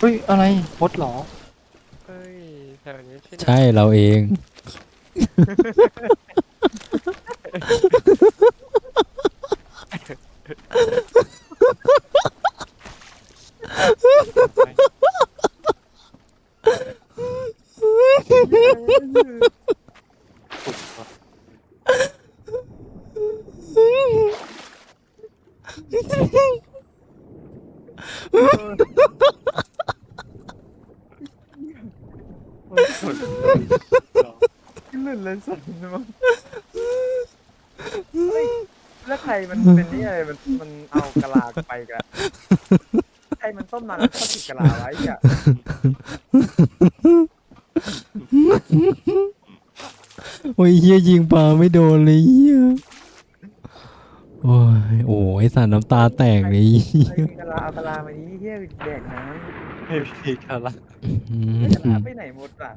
เฮ้ย อะไรมดเหรอ เฮ้ยแถวนี้ที่ไหนใช่เราเอง สุดว่ะ ขึ้นลื่นเลยสันนะมั้งเฮ้ยแล้วใครมันเป็นนี่อะไรมันมันเอากะลาไปกันใครมันต้มมาแล้วชอบติดกะลาไว้อะโอ้ยเฮียยิงปลาไม่โดนเลยเฮียโอ้ยโอ้ยสารน้ำตาแตกเลยเหี้ใครยมีกะลาเอากะลามานี้เฮียแดกน้ ไม่มีกันละอืำมแล้วกะลาไปไหนหมดอะ